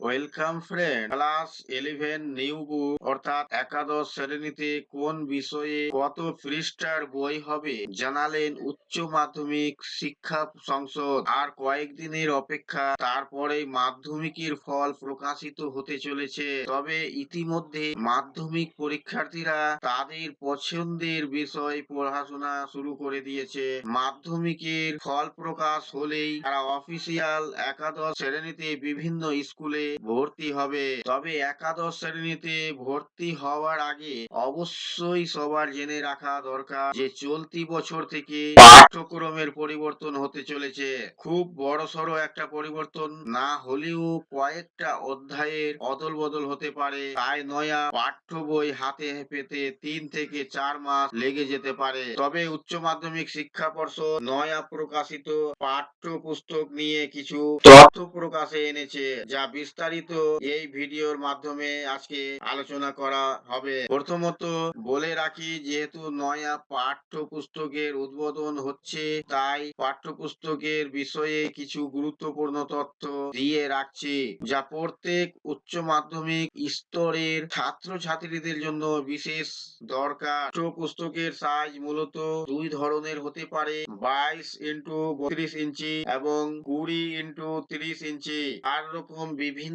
Welcome friend class eleven new book অর্থাৎ একাদশ শ্রেণীতে কোন বিষয়ে কত পৃষ্ঠার বই হবে? জানালেন উচ্চ মাধ্যমিক শিক্ষা সংসদ। আর কয়েকদিনের অপেক্ষা, তারপরে মাধ্যমিকের ফল প্রকাশিত হতে চলেছে। তবে ইতিমধ্যে মাধ্যমিক পরীক্ষার্থীরা তাদের পছন্দের বিষয় পড়াশোনা শুরু করে দিয়েছে। মাধ্যমিকের ফল প্রকাশ হলেই তারা অফিসিয়াল একাদশ শ্রেণীতে বিভিন্ন স্কুলে ভর্তি হবে। তবে একাদশ শ্রেণীতে ভর্তি হওয়ার আগে অবশ্যই সবার জেনে রাখা দরকার যে চলতি বছর থেকে পাঠ্যক্রমের পরিবর্তন হতে চলেছে। খুব বড়সড় একটা পরিবর্তন না হলেও কয়েকটা অধ্যায়ের অদল বদল হতে পারে। তাই নয়া পাঠ্য বই হাতে পেতে তিন থেকে চার মাস লেগে যেতে পারে। তবে উচ্চ মাধ্যমিক শিক্ষা পর্ষদ নয়া প্রকাশিত পাঠ্য পুস্তক নিয়ে কিছু তথ্য প্রকাশে এনেছে, যা বিস্তারিত এই ভিডিওর মাধ্যমে আজকে আলোচনা করা হবে। প্রথমত বলে রাখি, যেহেতু নয়া পাঠ্য পুস্তকের উদ্বোধন হচ্ছে, তাই পাঠ্য পুস্তকের বিষয়ে কিছু গুরুত্বপূর্ণ তথ্য দিয়ে রাখছি, যা প্রত্যেক উচ্চ মাধ্যমিক স্তরের ছাত্র ছাত্রীদের জন্য বিশেষ দরকার। পুস্তকের সাইজ মূলত দুই ধরনের হতে পারে, বাইশ ইন্টু বত্রিশ ইঞ্চি এবং কুড়ি ইন্টু তিরিশ ইঞ্চি আর রকম বিভিন্ন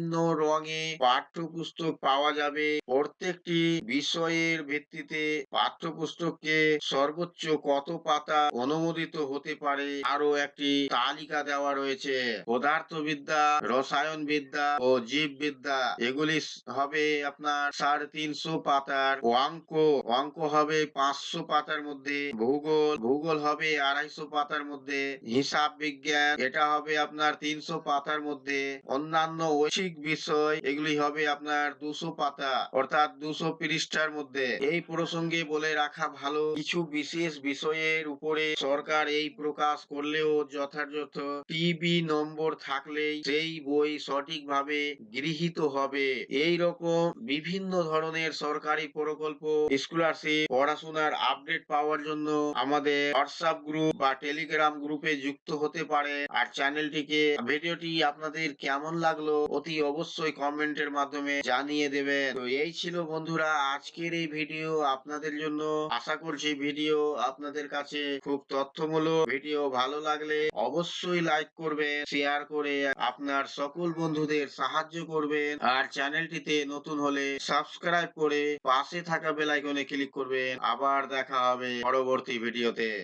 রঙে পাঠ্যপুস্তক পাওয়া যাবে। প্রত্যেকটি বিষয়ের ভিত্তিতে পাঠ্যপুস্তককে সর্বোচ্চ কত পাতা অনুমোদিত হতে পারে আরও একটি তালিকা দেওয়া রয়েছে। পদার্থবিদ্যা রসায়ন বিদ্যা ও জীববিদ্যা, এগুলি হবে আপনার সাড়ে তিনশো পাতার অঙ্ক। অঙ্ক হবে পাঁচশো পাতার মধ্যে। ভূগোল ভূগোল হবে আড়াইশো পাতার মধ্যে। হিসাব বিজ্ঞান এটা হবে আপনার তিনশো পাতার মধ্যে। অন্যান্য ঐচ্ছিক বিষয় এগুলি হবে আপনার দুশো পাতা, অর্থাৎ দুশো পৃষ্ঠার মধ্যে। এই প্রসঙ্গে বলে রাখা ভালো, কিছু বিশেষ বিষয়ের উপরে সরকার এই প্রকাশ করলেও যথাযথ টিবি নম্বর থাকলেই সেই বই সঠিকভাবে গৃহীত হবে। এই রকম বিভিন্ন ধরনের সরকারি প্রকল্প স্কলারশিপ পড়াশোনার আপডেট পাওয়ার জন্য আমাদের হোয়াটসঅ্যাপ গ্রুপ বা টেলিগ্রাম গ্রুপে যুক্ত হতে পারে আর চ্যানেলটিকে ভিডিওটি আপনাদের কেমন লাগল অতি অবশ্যই কমেন্টের মাধ্যমে জানিয়ে দেবেন। তো এই ছিল বন্ধুরা আজকের এই ভিডিও আপনাদের জন্য আশা করছি ভিডিও আপনাদের কাছে খুব তথ্যমূলক। ভিডিও ভালো লাগলে অবশ্যই লাইক করবেন শেয়ার করে আপনার সকল বন্ধুদের সাহায্য করবেন। আর চ্যানেলটিতে নতুন হলে সাবস্ক্রাইব করে পাশে থাকা বেল আইকনে ক্লিক করবেন। আবার দেখা হবে পরবর্তী ভিডিওতে